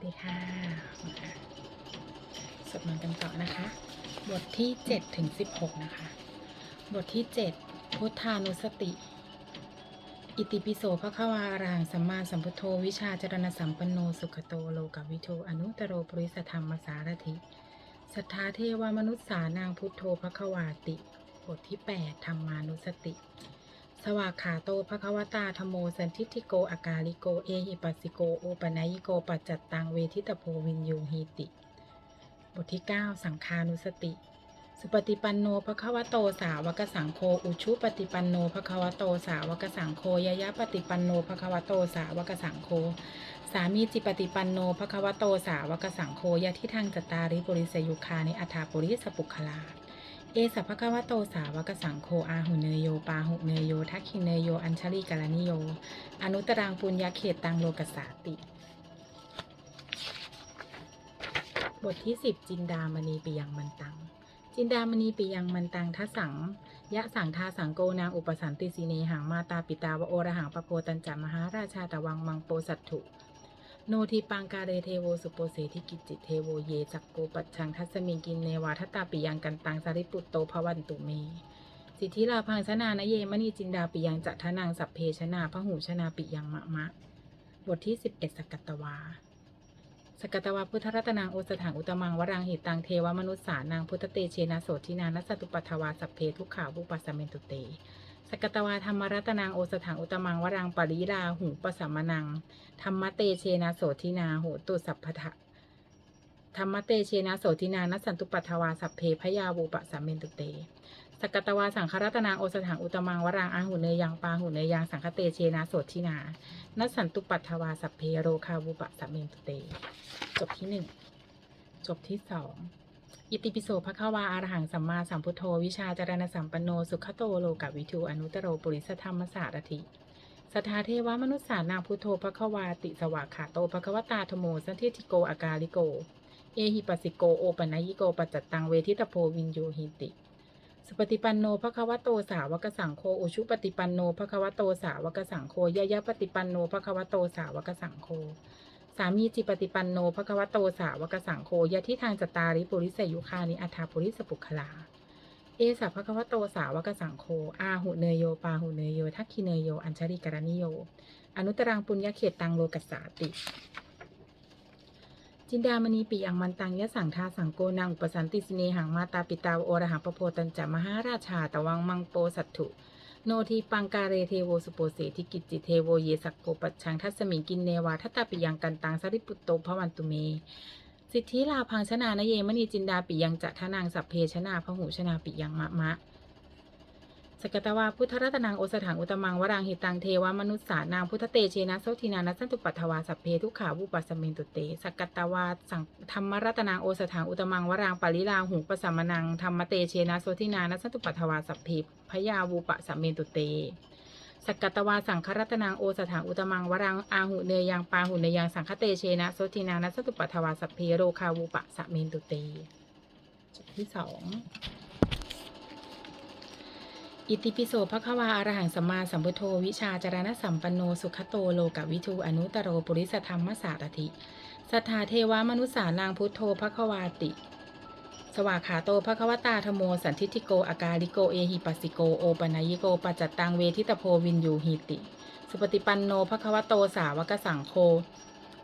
วัสดีค่ะ สวดมนต์กันต่อนะคะ บทที่7ถึง16 นะคะ บทที่ 7 พุทธานุสติ อิติปิโสภควารังสัมมาสัมพุทโธวิชาจรณสัมปันโนสุขโตโลกวิโชอนุตโรปริสธรรมสารถิ สัทธาเทวมนุษย์สานางพุทโธภควาติ บทที่ 8 ธรรมานุสติ สวากขาโตภควตาธโมสันทิทิโกอากาลิโก เอหิปัสสิโกโอปนัยิโกปัจจัตตังเวทิตโพวินยูหีติ บทที่ 9 สังคานุสติ สุปฏิปันโนภควโตสาวกสังโฆอุชุปฏิปันโนภควโตสาวกสังโฆยยะปฏิปันโนภควโตสาวกสังโฆสามีจิปฏิปันโนภควโตสาวกสังโฆยะที่ทางจตาริปุริสยุคาในอัฏฐาปุริสปุคลา เอสัพพะคะวะโตสาวกสังโฆอาหุเนโยปาหุเนโยทักขิเนโย อัญชลีกาลนิโย อนุตรังปุญญาเขตตังโลกสาติ บทที่10จินดามณีปิยังมันตัง จินดามณีปิยังมันตังทัสสัง ยะสังทาสังโกนางอุปสันติสีเนหังมาตาปิตาวะโอระหังปะโพตัญจมหาราชาตะวังมังโปสัตถุ โนทีปังกาเรเทโวสุโปเสทิกิจจิเทโวเยจักโกปัจชังทัสมิงกินเนวาทตตาปิยังกันตังสาริปุตโตภวันตุเม สิทธิลาพังชนานเยมณีจินดาปิยังจัทนางสัพเพชนาพหูชนาปิยังมะมะ บทที่11สกตตวา สกตตวาพุทธรัตนางโอสถังอุตมังวรังหิตังเทวมนุษสานางพุทธเตเชนะโสทินานัสตุปัทวาสัพเพทุกขาวุปัสสเมนตุเต สกตวาธรรมรัตนางโอสถังอุตมังวรังปริลาหูปสัมมนัง ธรรมเตเชนะโสทินาโหตุสัพพะธรรมเตเชนะโสทินานัสันตุปัทวาสัพเพพยาวูปะสัมเมนตุเตสกตวาสังครัตนางโอสถังอุตมังวรังอาหุเนยยังปาหุเนยังสังคเตเชนะโสทินานัสสันตุปัทวาสัพเพโรคาวูปะสัมเมนตุเต จบที่หนึ่งจบที่สอง อิติปิโสภควาอารหังสัมมาสัมพุทโธ วิชาจารณสัมปันโน สุขโตโลกวิทูอนุตโรปุริสธรรมสารถิสทาเทวมนุษสานาพุทโธภควาติสวากขาโตภควตาธโมสันทิติโกอากาลิโก เอหิปัสสิโกโอปนัยิโกปัจจัตตังเวทิตโพวินโยหิติสุปฏิปันโนภควโตสาวกสังโฆอุชุปฏิปันโนภควโตสาวกสังโฆยะยะปฏิปันโนภควโตสาวกสังโฆ สามีจิปฏิปันโนภควโตสาวกสังโฆยะที่ทางจตาริปุริสยุคานิอัฏฐาปุริสปุคลา เอสัพพคะวะโตสาวกสังโฆอาหุเนยโยปาหุเนยโยทักขิเนยโย อัญชริกรณิโย อนุตรังปุญญเขตตังโลกัสสาติ จินดามณีปิยังมันตังยะสังทาสังโกนางอุปสันติสเนหังมาตาปิตาโอระหังปโพตัญจะมหาราชาตวังมังโปสัตถุ โนทีปังการเรเทโวสุโปเสธิกิจจิเทโวเยสักโกปัจชังทัสมิงกินเนวาทัตตาปิยังกันตังสริปุตโตภวันตุเม สิทธิลาพังชนานเยมณีจินดาปิยังจะทนางสัพเพชนาพหูชนาปิยังมะมะ สกตวาพุทธรัตนังโอสถังอุตมังวรังหิตังเทวมนุษสานางพุทธเตเชนะโสทินานัสสันตุปัทวาสัพเพทุกขาวุปัสเมนตุเตสกตวาสังธรรมรัตนังโอสถังอุตมังวรังปาริลาหูปสัมมนังธรรมเตเชนะโสทินานัสสันตุปัทวาสัพเพพยาวูปะสัมเมนตุเตสกตวาสังครัตนางโอสถังอุตมังวรังอาหุเนยังปาหุเนยังสังคเตเชนะโสทินานัสสตุปัทวาสัพเพโรคาวูปะสะเมนตุเตจบที่สอง อิติปิโสภควาอรหังสัมมาสัมพุทโธวิชาจารณสัมปันโนสุขโตโลกวิทูอนุตโรปุริสธรรมสารถิสัทธาเทวามนุษสานางพุทโธภควาติ สวากขาโตภควตาธโม สันทิติโกอากาลิโกเอหิปัสสิโกโอปนัยิโกปัจจตังเวทิตโพวินยูหิติ สุปฏิปันโนภควโตสาวกสังโฆ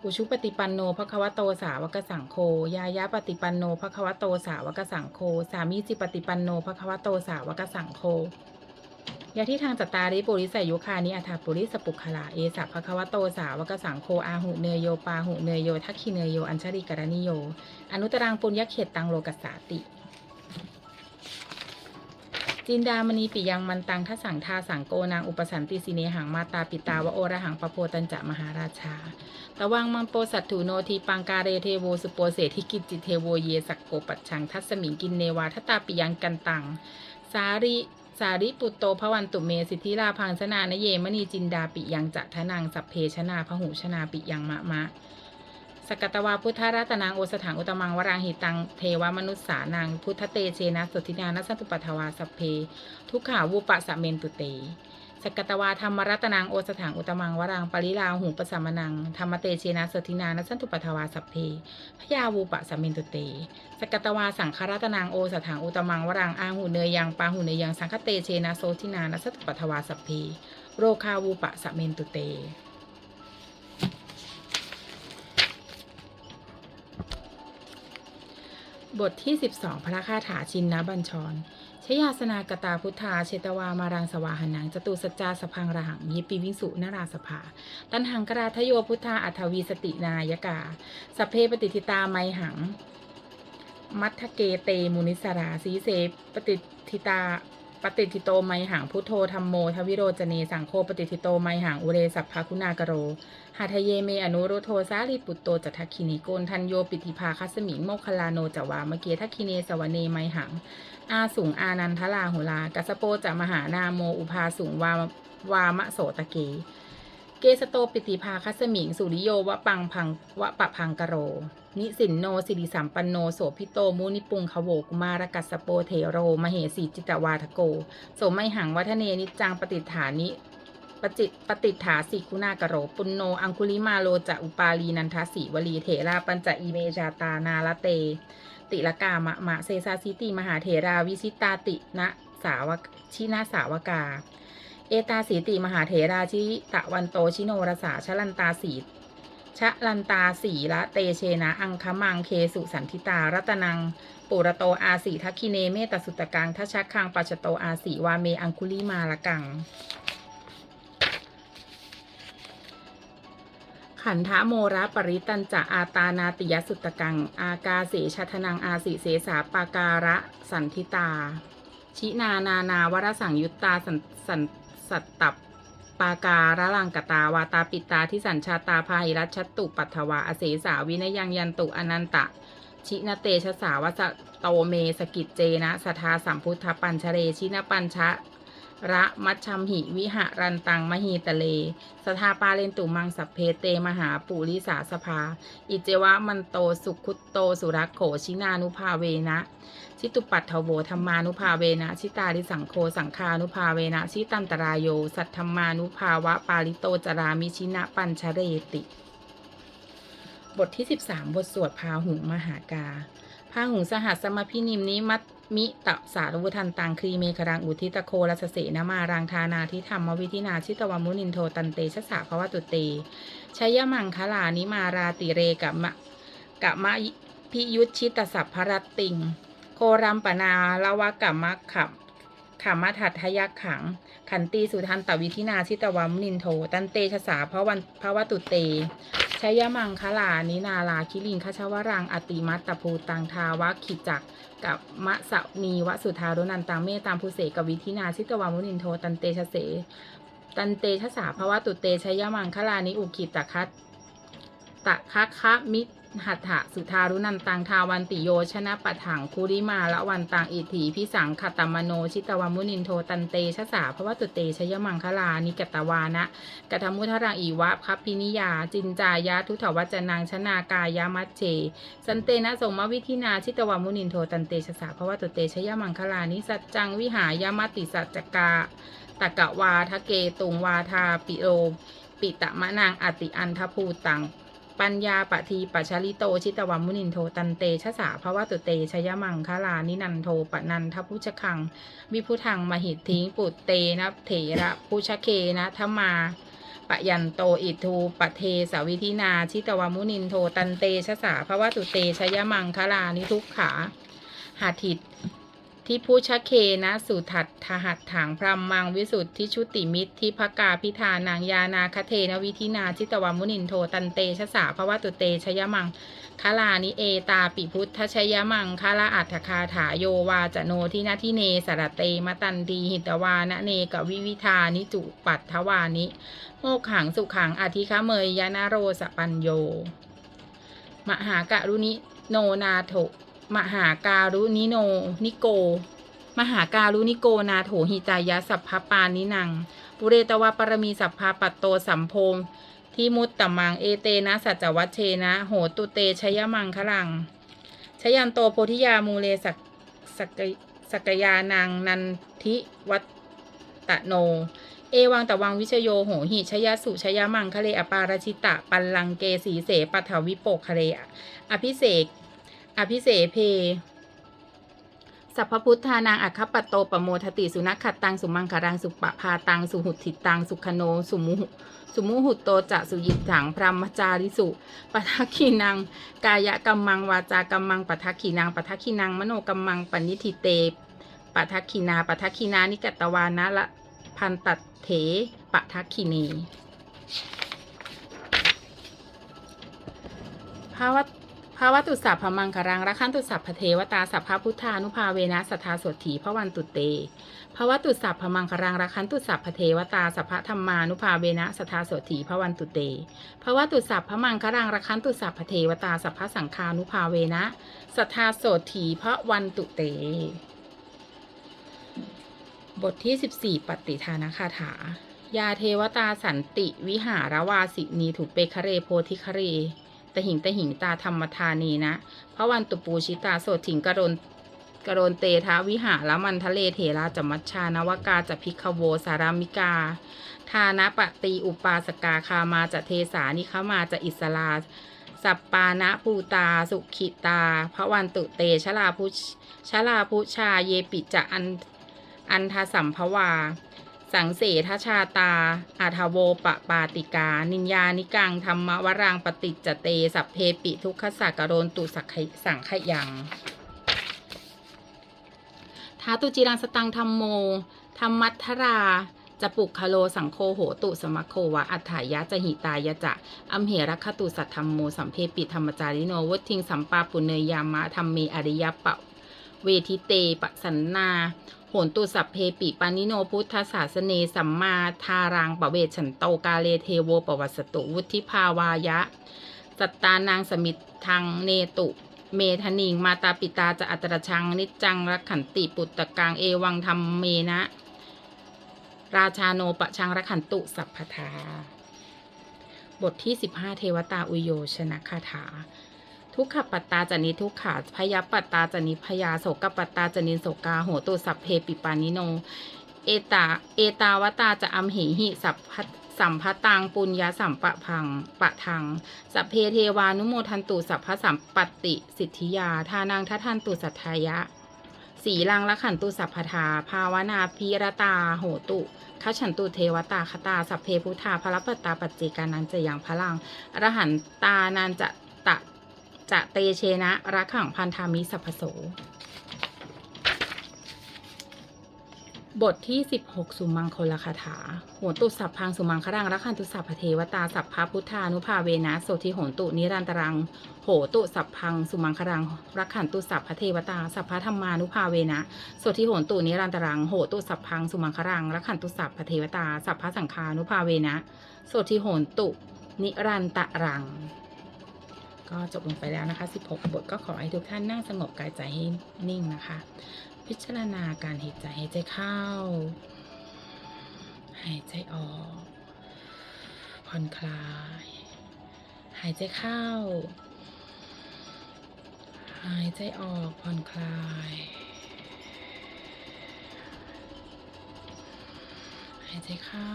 อุชุปฏิปันโนภควโตสาวกสังโฆยายะปฏิปันโนภควโตสาวกสังโฆสามีจิปฏิปันโนภควโตสาวกสังโฆ ยาที่ทางจตาริปุริสยุคานิอัฐาปุริสปุคลาเอสัพภควโตสาวกสังโฆอาหุเนยโยปาหุเนยโยทักขิเนยโยอัญชริกรณิโย อนุตรังปุญญเขตตังโลกัสสาติจินดามณีปิยังมันตังทสังทาสังโกนางอุปสันติสิเนหังมาตาปิตาวะโอระหังปโพตัญจะมหาราชาตะวังมังโปสัตถุโนทีปังกาเรเทโวสุโปเสทิกิจิเทโวเยสักโกปัจชังทัสมิงกินเนวาทตาปิยังกันตัง สาริ สาริปุตโตภวันตุเมสิทธิลาพังชนานเยมณีจินดาปิยังจะทนังสัพเพชนาพหูชนาปิยังมะมะสกตวาพุทธรัตนางโอสถังอุตมังวรังหิตังเทวมนุษสานางพุทธเตเชนะสุทินานัสตุปัทวาสัพเพ ทุกขาวุปะสะเมนตุเต สกตวาธรรมรัตนังโอสถังอุตมังวรังปริลาหูปสัมมนังธรรมเตเชนะสทินานัสันตุปทวาสัพเพพยาวูปะสัมเมนตุเต สกตวาสังครัตนังโอสถังอุตมังวรังอาหูเนยยังปาหูเนยยังสังคเตเชนะโสทินานัสันตุปทวาสัพเพโรคาวูปะสัมเมนตุเตบทที่ 12 พระคาถาชินนบัญชร ชยาสนากตาพุทธาเชตวามารังสวาหนังจตุสัจจาสพังระหังยิปิวิสุนราสภา ตันหังกราทโยพุทธาอัทวีสตินายกาสเพปฏิทิตาไมหัง มัทธเกเตมุนิสราสีเสปฏิทิตา ปฏิทิโตไมหังพุทโธธรรมโมทวิโรจเนสังโฆปฏิทิโตไมหังอุเรสัพพคุณากโรหาทเยเมอนุรุโทสาลิปุตโตจัตถคินิโกนทันโยปิติภาคัสมิงโมคลาโนจวามะเกทัคคิเนสวเนไมหัง อาสุงอานันทลาหุลากัสโปจะมหานาโมอุภาสุงวาวามะโสตะเก เกสโตปิติภาคัสมิง สุริโยวะปังพังวะปะพังกโร นิสินโนสิริสัมปันโนโสพิโตมุนิปุงขโวกุมารกัสโปเทโร มเหสีจิตวาทโก โสไมหังวัฒเนนิจังปฏิฐานิปจิตปฏิฐาสิกุณากโร ปุณโน อังคุลิมาโลจะอุปาลีนันทสีวลีเถราปัญจอิเมจาตานาลเต ติละกามะมะเซซาซิติมหาเถราวิสิตาตินะสาวชินาสาวกา เอตาสีติมหาเถราชิตะวันโตชิโนรสาชลันตาสีชะลันตาสีละเตเชนะอังคมังเคสุสันทิตารัตนัง ปุระโตอาสีทักคิเนเมตสุตกังทัชชักคังปัจโตอาสีวาเมอังคุลิมาละกัง ขันธโมระปริตันจะอาตานาติยสุตกัง อากาเสชทนังอาสิเสสาปาการะสันทิตา ชินานานาวรสังยุตตาสันสัน สัตตับปาการะลังกตาวาตาปิตาที่สัญชาตาภาหิรัชตุปัทวาอเสสาวินยังยันตุอนันตะ ชินเตชะสาวสะโตเมสกิจเจนะสทาสัมพุทธปัญชเรชินปัญชะ ระมัชชัมหิวิหะรันตังมหีตะเล สทาปาเลนตุมังสัพเพเตมหาปุริสาสภา อิเจวะมันโตสุขุตโตสุรักโขชินานุภาเวนะ ชิตุปัตถโวธรรมานุภาเวนะ ชิตาริสังโคสังคานุภาเวนะ ชิตันตรายโย สัทธรรมานุภาวะปาลิโตจรามิชินะปัญชเรติ บทที่ 13 บทสวดพาหุงมหากาพาหุงสหัสสมพินิมนิมัต มิตะสารวุทันตังครีเมครังอุทิตโครัสเสนามารังทานาทิธรรมวิธินาชิตวมุนินโทตันเตชะสาภวตุเตชยมังคลานิมาราติเรกะมะกะมะพิยุตชิตสัพพรตติง โครัมปนาละวะกะมะขับขามถัดทยักขัง ขันตีสุทันตวิธินาชิตวามุนินโท ตันเตชะสาภวันภวตุเต ชยมังคลานินาลาคิลิงคชวรัง อติมัตตภูตังทาวะขิจักกับมะสะนีวสุธารุนันตังเมตตามภูเสกวิธินาชิตวามุนินโทตันเตชะเส ตันเตชะสาภวะตุเตชยมังคลานิอุขิตตะคัตตะคะคะมิ หัตถะสุธารุนันตังทาวันติโยชนะปะถังคุริมาละวันตังอิถีพิสังขตมโน ชิตวมุนินโทตันเตชะสาภวตุเตชยมังคลานิกตวานะกทมุทรังอีวะพัพพินิยา จินจายะทุถวัจนังชนากายามัจเจสันเตนะสงมวิธินาชิตวมุนินโทตันเตชะสาภวตุเตชยมังคลานิสัจจังวิหายามติสัจจกาตะกะวาทะเกตุงวาทาปิโรปิตะมะนางอติอันทภูตัง ปัญญาปะทีปัชลิโตชิตวมุนินโทตันเตชะสาภวตุเตชยมังคลานินันโทปะนันทพุชคัง วิพุทังมหิทธิงปุตเตนะเถระพุชเคนะธมาปะยันโตอิทูปะเทสาวิธินา ชิตวามุนินโทตันเตชะสาภวตุเตชยมังคลานิทุกขาหาทิต ที่พุชเคนะสุทัตทหัตถังพรหมมังวิสุทธิชุติมิตรที่พกาพิธานางยานาคเทนวิธินาชิตวามุนินโทตันเตชะสาภวตุเตชยมังคลานิเอตาปิพุทธชยมังคลาอัฏฐคาถาโยวาจโนทินาทิเนสระเตมตันดีหิตวานะเนกวิวิธานิจุปัตถวานิ โมกขังสุขังอธิคเมยยานาโรสปัญโย มหากรุณิโนนาโถ มหาการุณิโน นิโก มหาการุณิโกนาโถหิจายะสัพพปานินัง ปุเรตวะปรมีสัพพาปัตโตสัมโพมที่มุตตมังเอเตนะสัจจวัชเชนะ โหตุเตชยมังคลังชยันโตโพธิยามูเลสักสกสกยานังนันทิวัตตโน เอวังตะวังวิชโยโหหิชยสุชยมังคะเลอปาราชิตะ ปัลลังเกสีเสปัทวิโปกคะเลอภิเสก อภิเสเพสัพพุทธานางอัคคปโตปโมทติสุนัขขัดตังสุมังคารังสุปะพาตังสุหุติตังสุขโนสุมุสุมุหุตโตจะสุยิถังพรหมจาริสุปทักขีนัง กายกัมมังวาจากัมมังปทักขีนังปทักขีนังมโนกัมมังปณิทิเตปทักขีนาปทักขีนานิกตตวานะละพันตัดเถปทักขีนีภาวะ ภาวะตุสัพพมังคารังรักขันตุสัพพเทวตาสัพพพุทธานุภาเวนะสัทธาโสถีพระวันตุเตภาวะตุสัพพมังครังรักขันตุสัพพเทวตาสัพพธรรมานุภาเวนะสัทธาโสถีพระวันตุเตภาวะตุสัพพมังครังรักขันตุสัพพเทวตาสัพพสังฆานุภาเวนะสัทธาโสถีพระวันตุเต บทที่ 14 ปฏิทานคาถายาเทวตาสันติวิหารวาสินีถูกเปคเรโพธิคเร ตหิงตหิงตาธรรมทานีนะพระวันตุปูชิตาโสถิงกรนกรณเตทาวิหารมันทะเลเถราจมัชชานวกาจะพิกโวสารามิกา ทานะปฏิอุปาสกาคามาจะเทสานิขมาจะอิสลาสัปปานะปูตาสุขิตา พระวันตุเตชลาพุชชลาพุชาเยปิจะอันอันทสัมภวา สังเสทชาตา อาทาโวปปาติกา นิญญานิกัง ธรรมวรังปฏิจจเต สัพเพปิทุกขสักกะโรนตุสักสังขยังทาตุจิรังสตังธรรมโม ธรรมัทธราจะปุกคโลสังโคโหตุสมะโควะอัฏฐายะจะหิตายะจะอัมเหรัคตุสัทธรรมโมสัมเพปิธรรมจาริโนวัทิงสัมปาปุเนยยามะธรรมเมอริยปะเวทิเตปะสันนา โหนตุสัพเพปิปานิโนพุทธศาสเนสัมมาทารังปะเวชันโตกาเลเทโวปวัสสตุวุธิภาวายะ สัตตานางสมิทธังเนตุเมธนิงมาตาปิตาจะอัตรชังนิจจังรักขันติปุตตะกังเอวังธรรมเมนะ ราชาโนปะชังรักขันตุสัพพทา บทที่ 15 เทวตาอุโยชนะคาถา ทุกขปัตตาจนิทุกขาพยาปัตตาจนิพยาโสกปัตตาจนิโสกาโหตุสัพเพปิปานิโน เอตาเอตาวตาจะอัมหิหิสัพพสัมภตังปุญญาสัมปะพังปะทังสัพเพเทวานุโมทันตุสัพพสัมปติสิทธิยาทานังทัทันตุสัทธายะสีลังละขันตุสัพพทา ภาวนาพิรตาโหตุขฉันตุเทวตาคตา สัพเพพุทธาพระปตาปัจเจกานันจะยังพลังอรหันตานันจะ จะเตเชนะรักขังพันธามิสัพโส บทที่ 16 สุมังคลคาถาโหนตุสัพพังสุมังครังรักขันตุสัพพเทวตาสัพพพุทธานุภาเวนะโสทิโหนตุนิรันตรัง โหตุสัพพังสุมังครังรักขันตุสัพพเทวตาสัพพธรรมานุภาเวนะโสทิโหนตุนิรันตรังโหตุสัพพังสุมังครังรักขันตุสัพพเทวตาสัพพสังฆานุภาเวนะโสทิโหนตุนิรันตรัง ก็จบลงไปแล้วนะคะ 16 บทก็ขอให้ทุกท่านนั่งสงบกายใจให้นิ่งนะคะ พิจารณาการหายใจหายใจเข้า หายใจออก ผ่อนคลาย หายใจเข้า หายใจออกผ่อนคลาย หายใจเข้า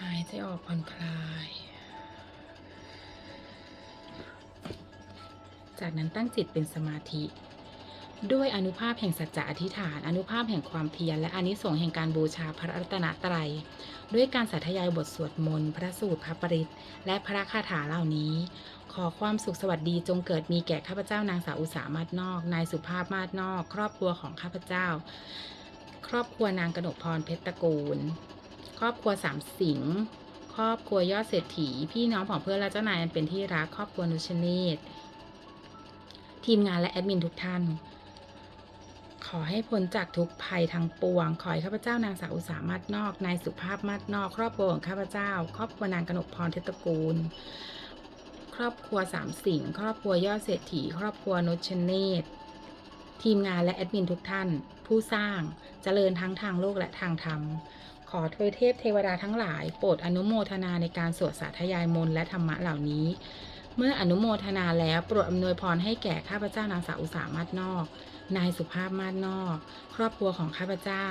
หายใจออกผ่อนคลาย จากนั้นตั้งจิตเป็นสมาธิ ด้วยอนุภาพแห่งสัจจะอธิษฐาน อนุภาพแห่งความเพียรและอนิสงส์แห่งการบูชาพระรัตนตรัย ด้วยการสาธยายบทสวดมนต์พระสูตรพระปริตและพระคาถาเหล่านี้ ขอความสุขสวัสดีจงเกิดมีแก่ข้าพเจ้านางสาวอุสามาศนอก นายสุภาพมาศนอก ครอบครัวของข้าพเจ้า ครอบครัวนางกนกพรเพชรตระกูล ครอบครัวสามสิงครอบครัวยอดเศรษฐี พี่น้องของเพื่อนและเจ้านายเป็นที่รักครอบครัวนุชเนต ทีมงานและแอดมินทุกท่าน ขอให้พ้นจากทุกภัยทางปวง ขอให้ข้าพเจ้านางสาวอุสามาศนอก นายสุภาพมาศนอก ครอบครัวของข้าพเจ้า ครอบครัวนางกนกพรเทตกูล ครอบครัวสามสิงครอบครัวยอดเศรษฐี ครอบครัวนุชเนตทีมงานและแอดมินทุกท่าน ผู้สร้างเจริญทั้งทางโลกและทางธรรมขอทวยเทพเทวดาทั้งหลาย โปรดอนุโมทนาในการสวดสาธยายมนต์และธรรมะเหล่านี้ เมื่ออนุโมทนาแล้วโปรดอำนวยพรให้แก่ข้าพเจ้านางสาวอุสามาศนอก นายสุภาพมาดนอก ครอบครัวของข้าพเจ้า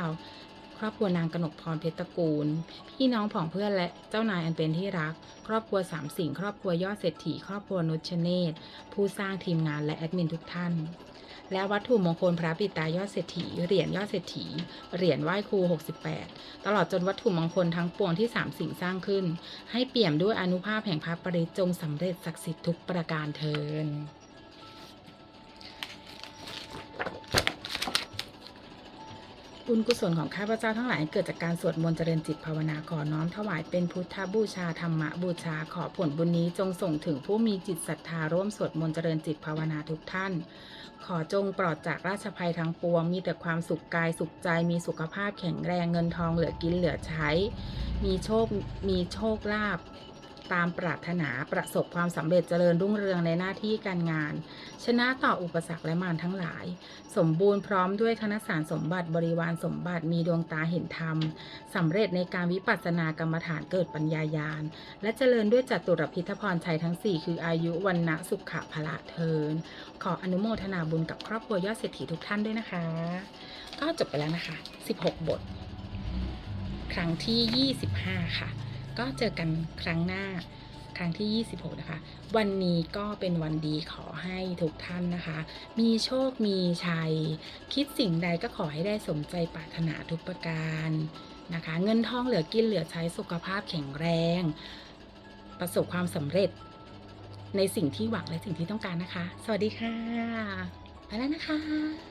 ครอบครัวนางกนกพรเพชรตระกูล พี่น้องผองเพื่อนและเจ้านายอันเป็นที่รัก ครอบครัวสามสิ่งครอบครัวยอดเศรษฐี ครอบครัวนุชเนตผู้สร้างทีมงานและแอดมินทุกท่าน และวัตถุมงคลพระปิตายอดเศรษฐีเหรียญยอดเศรษฐีเหรียญไหว้ครู 68 ตลอดจนวัตถุมงคลทั้งปวงที่สามสิ่งสร้างขึ้น ให้เปี่ยมด้วยอนุภาพแห่งพระปริจงสำเร็จศักดิ์สิทธิ์ทุกประการเทินบุญกุศลของข้าพเจ้าทั้งหลายเกิดจากการสวดมนต์เจริญจิตภาวนาขอน้อมถวายเป็นพุทธบูชาธรรมบูชาขอผลบุญนี้จงส่งถึงผู้มีจิตศรัทธาร่วมสวดมนต์เจริญจิตภาวนาทุกท่าน ขอจงปลอดจากราชภัยทั้งปวง มีแต่ความสุขกายสุขใจ มีสุขภาพแข็งแรง เงินทองเหลือกินเหลือใช้ มีโชค มีโชคลาภ ตามปรารถนาประสบความสำเร็จเจริญรุ่งเรืองในหน้าที่การงาน ชนะต่ออุปสรรคและมารทั้งหลาย สมบูรณ์พร้อมด้วยธนสารสมบัติบริวารสมบัติมีดวงตาเห็นธรรมสำเร็จในการวิปัสสนากรรมฐานเกิดปัญญายาณ และเจริญด้วยจัตุรพิทพรชัยทั้ง 4 คืออายุวันนะสุขะพละเทิน ขออนุโมทนาบุญกับครอบครัวยอดเศรษฐีทุกท่านด้วยนะคะ ก็จบไปแล้วนะคะ 16 บท ครั้งที่ 25 ค่ะ ก็เจอกันครั้งหน้าครั้งที่ 26 นะคะ วันนี้ก็เป็นวันดีขอให้ทุกท่านนะคะ มีโชคมีชัย คิดสิ่งใดก็ขอให้ได้สมใจปรารถนาทุกประการนะคะ เงินทองเหลือกินเหลือใช้สุขภาพแข็งแรง ประสบความสำเร็จ ในสิ่งที่หวังและสิ่งที่ต้องการนะคะ สวัสดีค่ะ ไปแล้วนะคะ